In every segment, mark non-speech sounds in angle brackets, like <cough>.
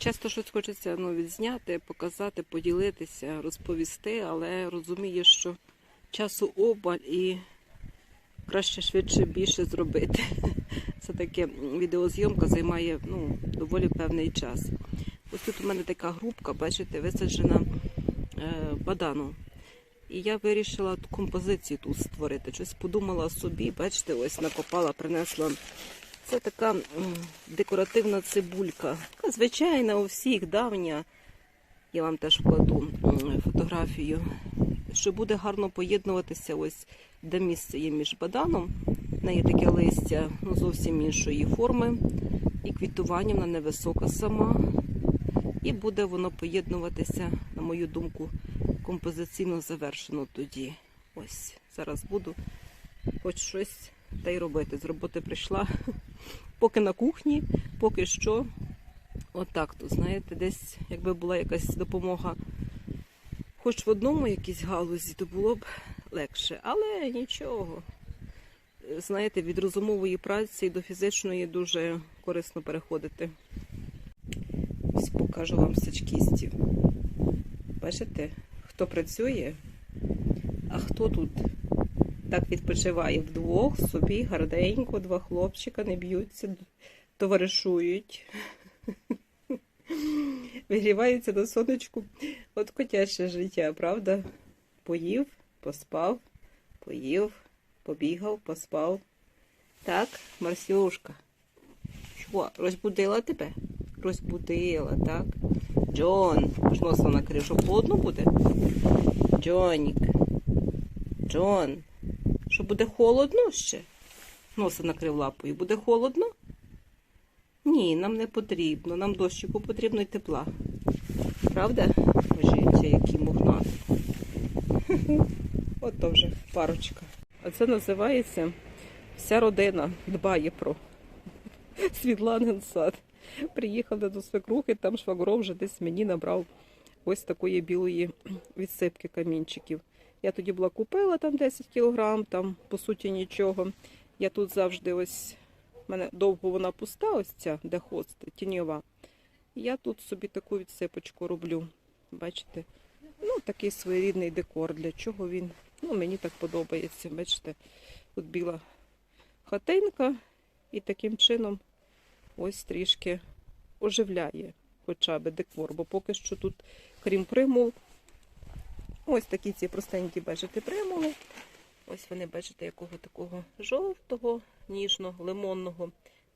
часто щось хочеться ну, відзняти, показати, поділитися, розповісти, але розумієш, що часу обаль і краще швидше більше зробити. <laughs> Це таке відеозйомка займає ну, доволі певний час. Ось тут у мене така грубка, бачите, висаджена е, бадану. І я вирішила композицію тут створити. Щось подумала собі, бачите, ось накопала, принесла. Це така декоративна цибулька. Така звичайна у всіх давня. Я вам теж вкладу фотографію, що буде гарно поєднуватися ось де місце є між баданом. В неї таке листя ну, зовсім іншої форми. І квітування вона невисока сама. І буде воно поєднуватися, на мою думку, композиційно завершено тоді. Ось зараз буду хоч щось та й робити. З роботи прийшла <laughs> поки на кухні, поки що. Отак тут, знаєте, десь якби була якась допомога, хоч в одному якійсь галузі, то було б легше. Але нічого. Знаєте, від розумової праці до фізичної дуже корисно переходити. Ось покажу вам сачкістів. Бачите, хто працює, а хто тут так відпочиває вдвох, собі гарненько, два хлопчика не б'ються, товаришують, вигріваються на сонечку. От котяче життя, правда? Поїв, поспав, поїв, побігав, поспав. Так, Марсюшка. Що, розбудила тебе? Розбудила, так? Джон, ж носа накрив, що холодно буде? Джонік. Джон. Що буде холодно ще? Носа накрив лапою. Буде холодно? Ні, нам не потрібно. Нам дощику потрібно й тепла. Правда? Божіться, який мохнат. <laughs> От то вже парочка. А це називається вся родина дбає про <laughs> Світланин сад. Приїхали до свекрухи, там швагров вже десь мені набрав ось такої білої відсипки камінчиків. Я тоді була купила там 10 кілограм, там по суті нічого. Я тут завжди ось, мене довго вона пуста, ось ця, де хост, тіньова. Я тут собі таку відсипочку роблю. Бачите? Ну, такий своєрідний декор. Для чого він? Ну, мені так подобається. Бачите, тут біла хатинка, і таким чином ось трішки оживляє хоча б декор, бо поки що тут, крім примул, ось такі ці простенькі, бачите, примули. Ось вони, бачите, якого такого жовтого, ніжного, лимонного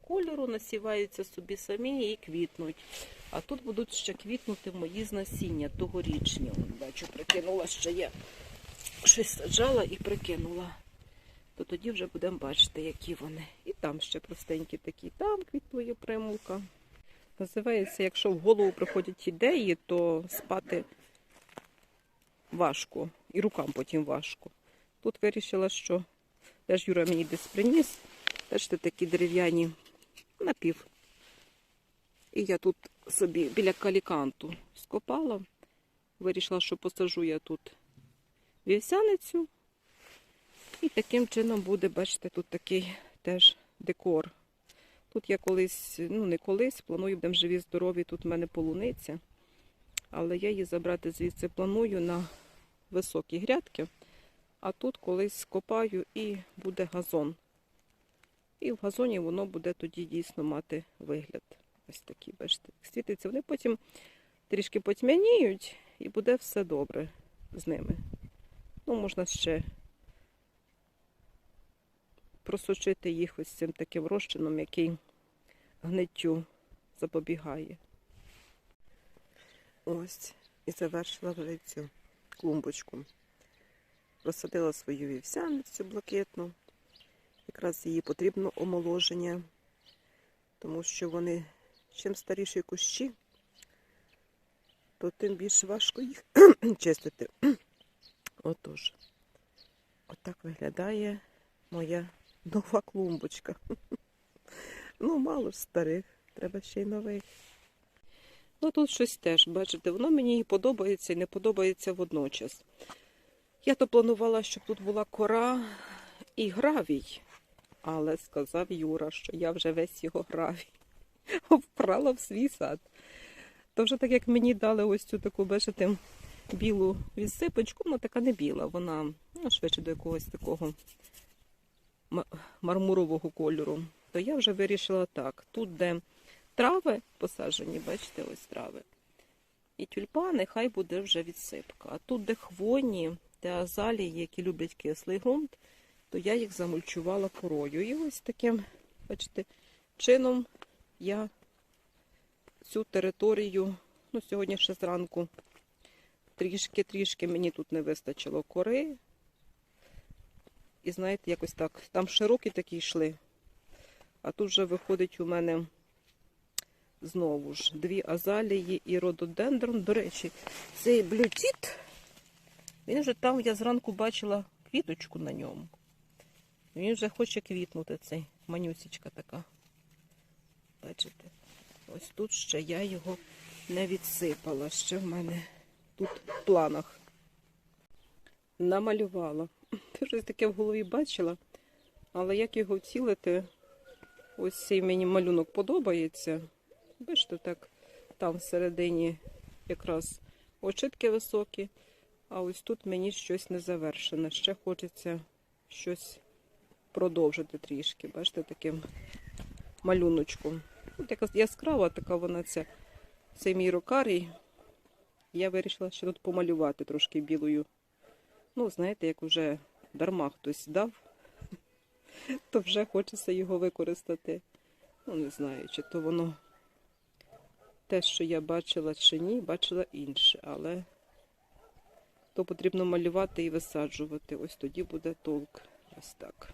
кольору насіваються собі самі і квітнуть. А тут будуть ще квітнути мої з насіння тогорічні. Бачу, прикинула ще я щось саджала і прикинула. То тоді вже будемо бачити, які вони. І там ще простенькі такі, там квітує примулка. Називається, якщо в голову приходять ідеї, то спати важко. І рукам потім важко. Тут вирішила, що теж Юра мені десь приніс. Теж такі дерев'яні напів. І я тут собі біля каліканту скопала. Вирішила, що посажу я тут вівсяницю. І таким чином буде, бачите, тут такий теж декор. Тут я колись, ну не колись, планую, будемо живі, здорові, тут в мене полуниця. Але я її забрати звідси планую на високі грядки. А тут колись скопаю і буде газон. І в газоні воно буде тоді дійсно мати вигляд. Ось такий, бачите, світиться. Вони потім трішки потьмяніють і буде все добре з ними. Ну, можна ще просочити їх ось цим таким розчином, який гниттю запобігає. Ось, і завершила вже клумбочку. Розсадила свою вівсяницю блакитну. Якраз її потрібно омоложення, тому що вони чим старіші кущі, то тим більш важко їх <clears throat> чистити. <clears throat> Отож, отак виглядає моя нова клумбочка. <laughs> Ну, мало ж старих, треба ще й нових. Ну тут щось теж, бачите, воно мені і подобається, і не подобається водночас. Я то планувала, щоб тут була кора і гравій, але сказав Юра, що я вже весь його гравій <laughs> вправила в свій сад. То вже так як мені дали ось цю таку, бачите, білу відсипочку, вона така не біла, вона ну, швидше до якогось такого мармурового кольору. То я вже вирішила так. Тут, де трави посаджені, бачите, ось трави. І тюльпани, хай буде вже відсипка. А тут, де хвойні, де азалії, які люблять кислий ґрунт, то я їх замульчувала корою. І ось таким, бачите, чином я цю територію, ну, сьогодні ще зранку трішки-трішки мені тут не вистачило кори. І знаєте, якось так, там широкі такі йшли. А тут вже виходить у мене знову ж дві азалії і рододендрон. До речі, цей блютіт, він вже там, я зранку бачила квіточку на ньому. Він вже хоче квітнути, цей манюсічка така. Бачите? Ось тут ще я його не відсипала. Ще в мене тут в планах. Намалювала. <laughs> Щось таке в голові бачила. Але як його вцілити, ось цей мені малюнок подобається. Бачите, так, там всередині якраз очитки високі, а ось тут мені щось не завершене. Ще хочеться щось продовжити трішки. Бачите, таким малюночком. От якась яскрава така вона ця, цей мій рокарій. Я вирішила ще тут помалювати трошки білою. Ну, знаєте, як вже дарма хтось дав, <laughs> то вже хочеться його використати. Ну, не знаю, чи то воно те, що я бачила чи ні, бачила інше, але то потрібно малювати і висаджувати. Ось тоді буде толк. Ось так.